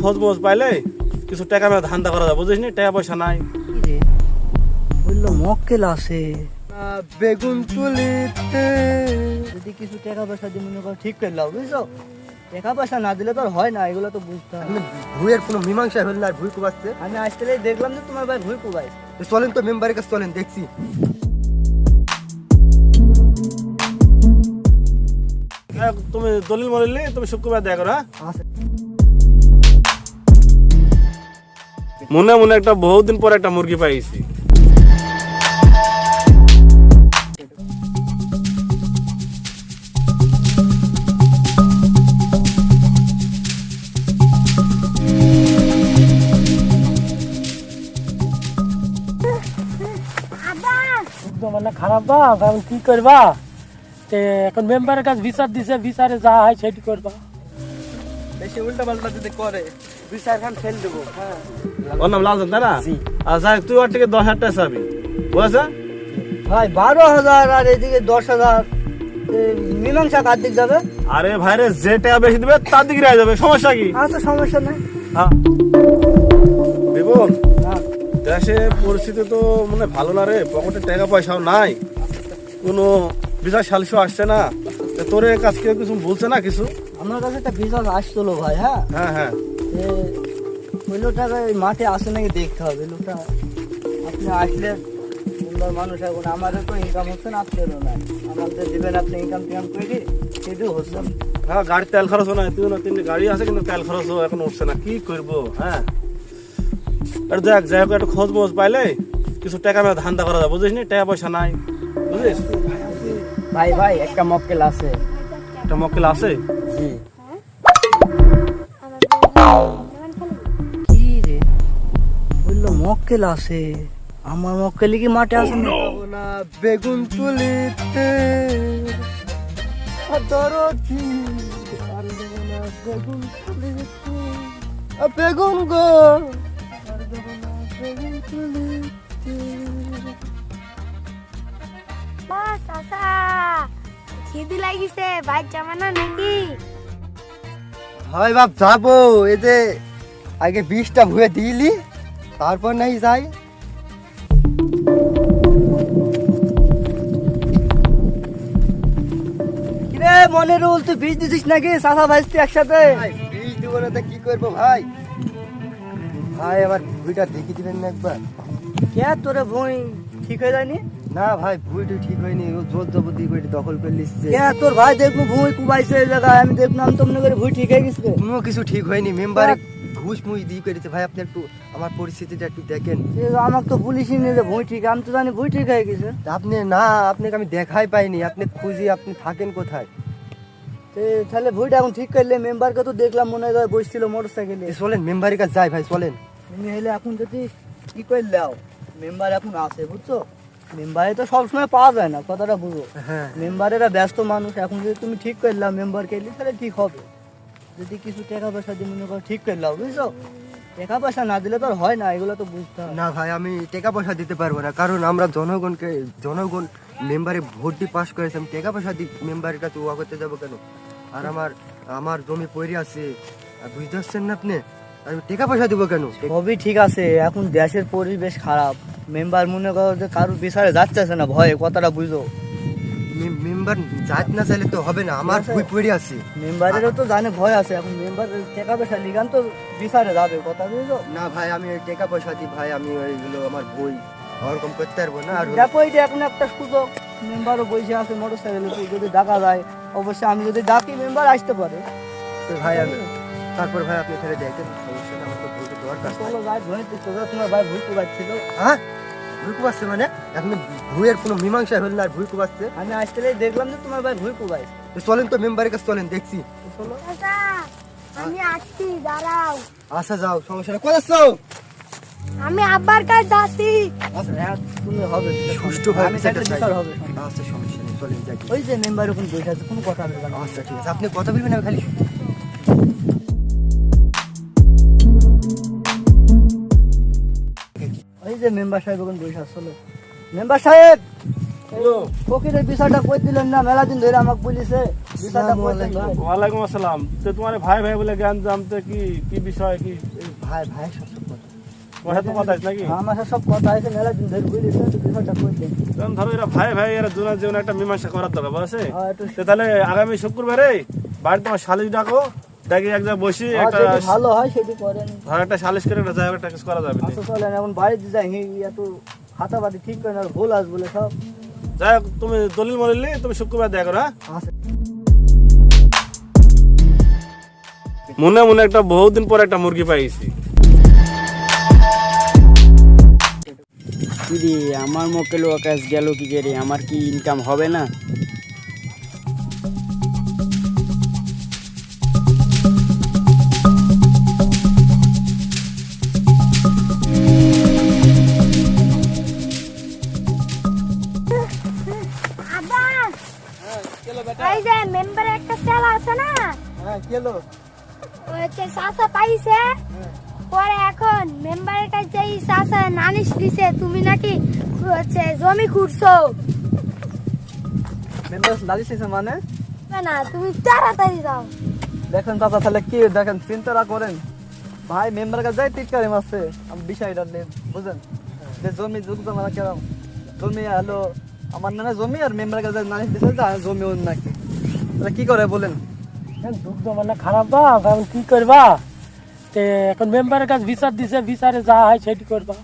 খোঁজ মোজ পাইলে কিছু টাকা মেয়ে ধান্দা করা যায় বুঝিস নি? টাকা পয়সা নাই। বলল মক্কেল আছে বেগুন তুলিতে। যদি কিছু টাকা পয়সা দিয়ে মনে করো ঠিক করে লাও বুঝছ? টাকা পয়সা না দিলে তো আর হয় না এগুলো তো বুঝতে হবে। ভুইয়ের কোনো মীমাংসা হল না আর ভুই কুবাচ্ছে আমি আসতে দেখলাম যে তোমার ভাই ভুল কুবাই তো চলেন তো মেম্বারের কাছে চলেন দেখছি। তুমি দলিল মলিল তুমি শুক্রবার দেখা করো হ্যাঁ? মনে মনে একটা বহুদিন পর একটা মুরগি পাইছি। মানে খারাপ বা এখন কি করবা? তে এখন মেম্বারের কাছে বিচার দিছে বিচারে যা হয় সেটি করবা। বেশি উল্টা পাল্টা যদি করে বিচার খান ফেল দেবো হ্যাঁ। ওর নাম লালচন তাই না? জি। আর যাই হোক, তুই ওর থেকে দশ হাজার টাকা চাবি। বুঝেছে? ভাই বারো হাজার আর এদিকে দশ হাজার। মীমাংসা কার দিক যাবে? আরে ভাইরে যে টাকা বেশি দিবে তার দিকে রায় যাবে। সমস্যা কি? আচ্ছা সমস্যা নেই। হ্যাঁ। বিপুল হ্যাঁ। দেশে পরিস্থিতি তো মানে ভালো না রে পকেটে টাকা পয়সাও নাই। কোনো বিচার সালিশও আসছে না। তোর কাজ কেউ কিছু বলছে না কিছু? আমার কাছে একটা বিশাল আসছিল ভাই হ্যাঁ? হ্যাঁ হ্যাঁ। ওই লোকটা মাঠে আসে নাকি দেখতে হবে। লোকটা আপনি আসলে সুন্দর মানুষ এখন আমাদের তো ইনকাম হচ্ছে না আপনারও নাই। আমাদের দিবেন আপনি ইনকাম টিনকাম করে সেটিও হচ্ছে হ্যাঁ গাড়ি তেল খরচ না তুই না তিনটে গাড়ি আছে কিন্তু তেল খরচও এখন উঠছে না কি করব হ্যাঁ? আর দেখ যাই হোক একটু খোঁজ মোজ পাইলে কিছু টাকা মেয়ে ধান্দা করা যায় বুঝিস নি? টাকা পয়সা নাই বুঝিস? ভাই ভাই একটা মক্কেল আছে। একটা মক্কেল আছে? কি রে বলল মক্কেল আছে আমার মক্কেলি কি মাঠে আসে না? বেগুন তুলিতে বেগুন তুলিতে। বেগুন গো। বেগুন তুলিতে। ও চাচা। খিদি লাগিছে ভাই জামানা নাকি? হয় বাপ যাব। এই যে আগে বিষটা ভুয়ে দিলি তারপর নাই যাই। রে মনে রোল তুই বীজ দিছিস নাকি? চাষা ভাইস্তি একসাথে। ভাই, বীজ দিব না তো কি করব ভাই? ভাই আমার ভুইটা দেখি দিবেন না একবার। কে তোরে বই ঠিক হয়ে যায়নি? না ভাই ভুইটা ঠিক হয়নি। ও জোর জবরদস্তি করে দখল করে লিখছে কে তোর ভাই দেখব ভুঁই কুবাইছে এই জায়গায়। আমি দেখলাম তোমনে করে ভুঁই ঠিক হয়ে গেছে। কোনো কিছু ঠিক হয়নি। মেম্বারে ঘুষ মুষ দিয়ে করেছে ভাই আপনি একটু আমার পরিস্থিতিটা একটু দেখেন। সে আমাকে তো পুলিশই নিয়ে যে ভুঁই ঠিক আমি তো জানি ভুঁই ঠিক হয়ে গেছে। আপনি না আপনাকে আমি দেখাই পাইনি। আপনি খুঁজি আপনি থাকেন কোথায়? তাহলে ভুঁইটা এখন ঠিক করলে মেম্বারকে তো দেখলাম মনে হয় বসছিল মোটর সাইকেলে চলেন মেম্বারের কাছে যাই ভাই চলেন। তুমি হলে এখন যদি কি করে লাও? মেম্বার এখন আছে বুঝছ? মেম্বারে তো সবসময় পাওয়া যায় না কথাটা বুঝো। হ্যাঁ মেম্বারেরা ব্যস্ত মানুষ এখন যদি তুমি ঠিক করলাম মেম্বারকে এলে তাহলে ঠিক হবে। যদি কিছু টাকা পয়সা দিয়ে মনে করো ঠিক করলাম বুঝছ? টাকা পয়সা না দিলে তো আর হয় না এগুলো তো বুঝতে হবে। না ভাই আমি টাকা পয়সা দিতে পারব না কারণ আমরা জনগণকে জনগণ মেম্বারে ভোট দিয়ে পাস করেছে আমি টাকা পয়সা দিয়ে মেম্বারের কাছে ওয়া করতে যাব কেন? আর আমার আমার জমি পড়ে আছে বুঝতে পারছেন না আপনি? আমি টাকা পয়সা দিব কেন? সবই ঠিক আছে এখন দেশের পরিবেশ খারাপ। মেম্বার মনে করো যে কারোর বিচারে যাচ্ছে না ভয়ে কথাটা বুঝো। মেম্বার যাত না চাইলে তো হবে না আমার বই পড়ে আছে। মেম্বারেরও তো জানে ভয় আছে এখন মেম্বার টাকা পয়সা লিগান তো বিচারে যাবে কথা বুঝছ না ভাই আমি ওই টাকা পয়সা দিই ভাই আমি ওইগুলো আমার বই ওরকম করতে পারব না আর দেখো এই যে এখন একটা সুযোগ মেম্বারও বসে আছে মোটর সাইকেলে যদি ডাকা যায় অবশ্যই আমি যদি ডাকি মেম্বার আসতে পারে। ভাই আমি তারপর ভাই আপনি ফেলে দেখেন সমস্যা আমার তো বইটা দরকার ভাই ধরে সোজা তোমার ভাই ভুল হ্যাঁ? কুবাচ্ছে মানে? এখন কোনো মীমাংসা হল না আর কুবাচ্ছে? আমি আসতে দেখলাম যে তোমার ভাই ভুল কুবাই তো চলেন তো মেম্বারের কাছে চলেন দেখছি। চলো। আমি আসছি দাঁড়াও। আসা যাও সমস্যা নেই। কোথায় যাও! আমি আব্বার কাছে যাচ্ছি। আচ্ছা হ্যাঁ তুমি হবে। সুষ্ঠু ভাবে চাই। হবে। আচ্ছা সমস্যা নেই চলেন যাই। ওই যে মেম্বার ওখানে বসে আছে কোনো কথা বলবে না। আচ্ছা ঠিক আছে। আপনি কথা বলবেন আমি খালি। যে মেম্বার সাহেব ওখানে বসে আছে মেম্বার সাহেব! ফকিরের বিষয়টা কই দিলেন না? মেলা দিন ধরে আমাকে কই ভাই ওয়ালাইকুম আসসালাম। তো তোমার ভাই ভাই বলে জ্ঞান জানতে কি কি বিষয় কি? ভাই ভাই সব কথা। তোমার কথা আছে নাকি? আমার সাথে সব কথা আছে মেলা দিন ধরে কই দেন কারণ ধরো এরা ভাই ভাই এরা জীবনে একটা মীমাংসা করার দরকার হ্যাঁ তাহলে আগামী শুক্রবারে বাড়িতে তোমার সালিশ ডাকো। ডাকি এক জায়গায় বসি একটা ভালো হয় সেটি করেন। ধর একটা সালিশ করে একটা একটা করা যাবে না। আচ্ছা চলেন এখন বাড়িতে যাই হি এত হাতাবাদি ঠিক করেন আর ভুল আস বলে সব। যাই হোক তুমি দলিল মলিল তুমি শুক্রবার দেখা করো হ্যাঁ? মনে মনে একটা বহুদিন পর একটা মুরগি পাইছি। দিদি আমার মোকেলো আকাশ গেল কি করে? আমার কি ইনকাম হবে না? হ্যাঁ কেলো ওই হচ্ছে চাচা পাইছে। পরে এখন মেম্বারের কাছে এই চাচা নালিশ দিছে তুমি নাকি হচ্ছে জমি খুঁড়ছো? মেম্বার মানে? না তুমি তাড়াতাড়ি যাও। দেখেন চাচা তাহলে কি দেখেন করেন। ভাই মেম্বার কাছে যাই টিটকারি মারছে। আমি বিষয়টা নেই বুঝেন যে জমি যুগ জমা কেরম। জমি হলো আমার নামে জমি আর মেম্বার কাছে নালিশ দিছে যে জমি ওর নাকি। তাহলে কি করে বলেন? এখন যুগ জমানা খারাপ বাপ এখন কি করবা? তে এখন মেম্বারের কাছে বিচার দিছে বিচারে যা হয় সেটি করবা।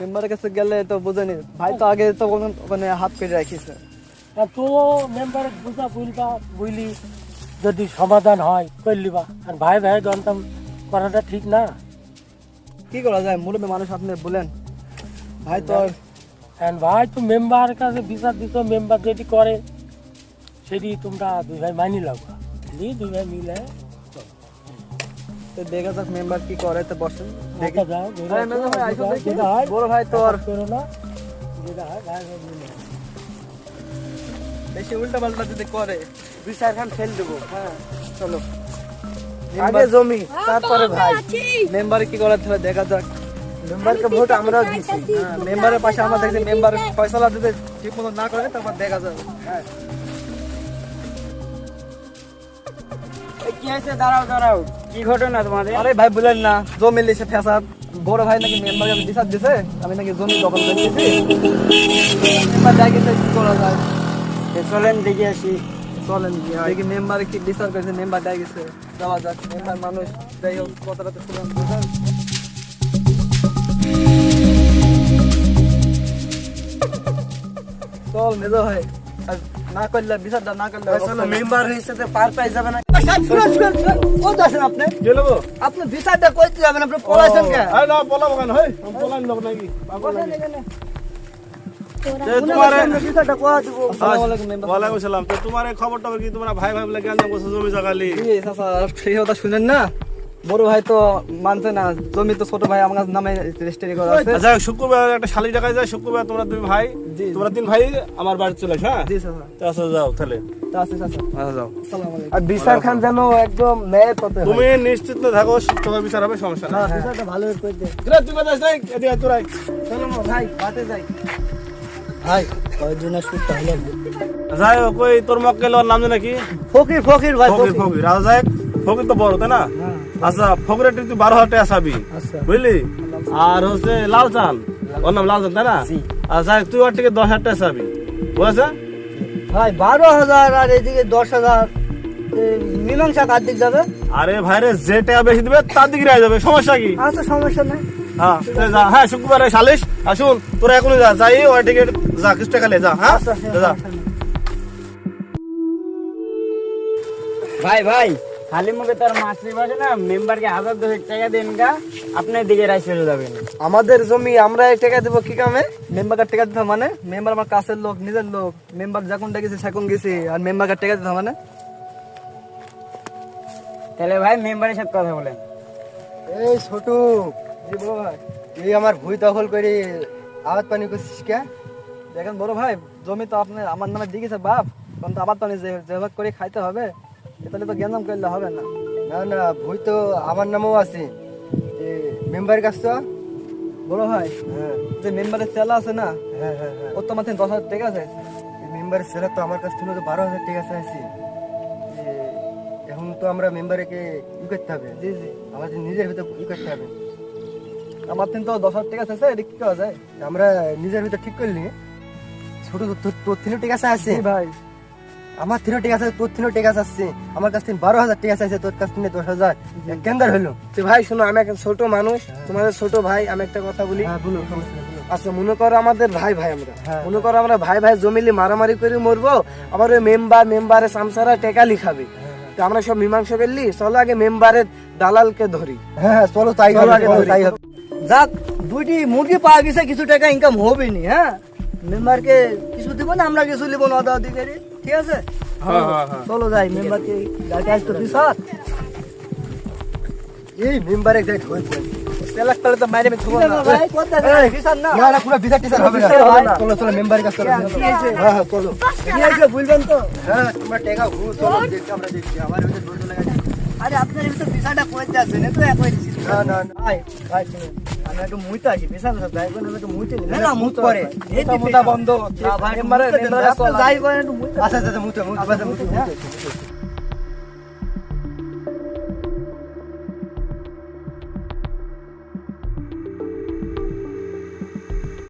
মেম্বারের কাছে গেলে তো বুঝেনি। ভাই তো আগে তো ওখানে হাত কেটে আর তো মেম্বারে বুঝা বুঝবা বুঝলি যদি সমাধান হয় করলিবা আর ভাই ভাই দন্তাম করাটা ঠিক না। কি করা যায়? মুরব্বী মানুষ আপনি বলেন। ভাই তো আর ভাই তো মেম্বার কাছে বিচার দিত মেম্বার যেটি করে সেটি তোমরা দুই ভাই মানি লাগবা দিয়ে দুই মিলে। তো দেখা যাক মেম্বার কি করে তো বসেন। দেখা। হয়, দেখি। হয়, বড় ভাই তো আর। করো না। হয় ভাই মিলে। বেশি উল্টা পাল্টা যদি করে বিচার খান ফেল দেবো। হ্যাঁ চলো। আগে জমি তারপরে ভাই। মেম্বার কি করে তাহলে দেখা যাক। মেম্বারকে ভোট আমরাও দিছি। হ্যাঁ মেম্বারের পাশে আমরা দেখছি মেম্বার ফয়সালা যদি ঠিক মতো না করে তারপর দেখা যাবে এই কি হয়েছে? দাঁড়াও দাঁড়াও। কি ঘটনা তোমাদের? আরে ভাই বলেন না। জমি লিসে ফেসাদ। বড় ভাই নাকি মেম্বার কাছে বিচার দিছে? আমি নাকি জমি দখল করে দিয়েছি মেম্বার দেখেছে কি করা যায়? চলেন দেখে আসি। চলেন দেখি মেম্বার কি বিচার করেছে মেম্বার দেয় গেছে। যাওয়া যাক মেম্বার মানুষ। যাই হোক কথাটা তো শুনলাম চল মেজো ভাই। না করলে বিচারটা না করলে মেম্বার তো পার পাই যাবে না শুনুন, শুনুন, শুনুন। কোথায় আছেন আপনি? আপনি বিচারটা করতে যাবেন? আপনি পড়াইছেন কে? না পলাবো কেন? হেই নাকি? তোমার খবর টবর কি? তোমার ভাই ভাই লাগে জমি জাগালি? সেই কথা শুনেন না? বড় ভাই তো মানছে না জমি তো ছোট ভাই আমার নামে রেজিস্ট্রি করা আছে। আচ্ছা শুক্রবার একটা শালি টাকায় যায় শুক্রবার তোমরা দুই ভাই। তোমরা তিন ভাই আমার বাড়ি চলে আসো, হ্যাঁ? জি তো আচ্ছা যাও তাহলে। তা আছে চাচা যাও। আসসালামু আলাইকুম। আর বিচার খান যেন একদম ন্যায় পথে তুমি নিশ্চিত না থাকো শুক্রবার বিচার হবে সমস্যা না বিচারটা ভালো করে দে কিরে, তুই কোথায় যাই এদিকে আয়, তোর আয়। চলো না, ভাই বাতে যাই। ভাই কয়দিনের সুদ তাহলে যাই হোক ওই তোর মক্কেল নাম জানে কি? ফকির ফকির ভাই ফকির ফকির। রাজা ফকির তো বড় তাই না? হ্যাঁ। আচ্ছা ফকিরের তুই বারো হাজার টাকা চাবি আচ্ছা। বুঝলি? আর হচ্ছে লালচান ওর নাম লালচান তাই না? যাই তুই ওর থেকে দশ হাজার টাকা চাবি বুঝেছে? ভাই বারো হাজার আর এদিকে দশ হাজার মীমাংসা কার দিক যাবে? আরে ভাইরে যে টাকা বেশি দিবে তার দিকে রায় যাবে সমস্যা কি? আচ্ছা সমস্যা নেই। হ্যাঁ যা হ্যাঁ শুক্রবারে সালিশ আর শুন তোরা এখনই যা যাই ওই টিকিট যা কিছু টাকা লে যা হ্যাঁ? আচ্ছা যা। ভাই ভাই খালি মুখে তার মাছলি বসে না মেম্বারকে হাজার দশেক টাকা দেন গা আপনার দিকে রাই চলে যাবেন। আমাদের জমি আমরা এই টাকা দেবো কি কামে? টেকা দিতে মানে? মেম্বার আমার কাছের লোক নিজের লোক। মেম্বার যখন ডেকেছে সেখন গেছি আর মেম্বারকে টেকা দিতে মানে? তাহলে ভাই মেম্বারের সাথে কথা বলেন। এই ছোট জি বড় ভাই। এই আমার ভুই দখল করে আবাদ পানি করছিস কে? দেখেন বড় ভাই জমি তো আপনি আমার নামে দিয়েছে বাপ তখন তো আবার পানি যে- যেভাবে করে খাইতে হবে। তাহলে তো জ্ঞানম করলে হবে না। না না ভুই তো আমার নামও আছে। মেম্বার কাছ তো? বড় ভাই হ্যাঁ। যে মেম্বারের চেলা আছে না হ্যাঁ হ্যাঁ হ্যাঁ। ওর তো মাথায় দশ হাজার টাকা আছে মেম্বারের ছেলে তো আমার কাছ থেকে তো বারো হাজার টাকা চাইছি। এখন তো আমরা মেম্বারকে ই করতে হবে। জি জি। আমাদের নিজের ভিতরে ই করতে হবে। আমার তিন তো দশ হাজার টাকা আছে এটা কি করা যায়? আমরা নিজের ভিতরে ঠিক করলি। ছোট তোর- ঠিক আছে আছে ভাই। আমার তিনও ঠিক আছে তোর ঠিক আছে আসছে। আমার কাছ থেকে বারো হাজার টাকা আছে তোর কাছ থেকে দশ হাজার। কেন্দ্র হলো। তো ভাই শোনো আমি একটা ছোট মানুষ তোমাদের ছোট ভাই আমি একটা কথা বলি। হ্যাঁ। আচ্ছা মনে করো আমাদের ভাই ভাই আমরা। হ্যাঁ। মনে করো আমরা ভাই ভাই জমিলে মারামারি করে মরবো আবার ওই মেম্বার মেম্বারে সামসারা টেকা লিখাবে। তো আমরা সব মীমাংসা করলি চলো আগে মেম্বারের দালালকে ধরি। হ্যাঁ হ্যাঁ চলো তাই। তাই হবে। যাক দুইটি মুরগি পাওয়া গেছে কিছু টাকা ইনকাম হবে নি হ্যাঁ? মেম্বারকে কিছু দিব না আমরা কিছু নিব না আদি করে। ঠিক আছে? চলো যাই মেম্বারকে গাড়ি আসতো বিশাল এই মেম্বারে যাই হয়েছে তেলাক তাহলে তো মাইরে আমি না ভাই? কোথায়? না। না না পুরো বিচার টিচার হবে না। বিচার হবে না। চলো চলো মেম্বারের কাছে চলো হ্যাঁ হ্যাঁ চলো। কি হয়েছে বুঝবেন তো? হ্যাঁ তোমরা টেকা ঘুরো চলো দেখছি আমরা দেখছি। আমার ভিতরে দৌড় লাগাই আরে আপনার তো বিশালটা কই যাচ্ছে? না তো এক হয়েছে না না ভাই ভাই শুনুন। আমি একটু মুইতে আছি বিশাল না ভাই বোন একটু মুইতে না না মুত করে। এই মোটা বন্ধ না ভাই মেম্বারে মেম্বারে যাই একটু মুইতে আচ্ছা আচ্ছা মুইতে মুইতে মুতে মুতে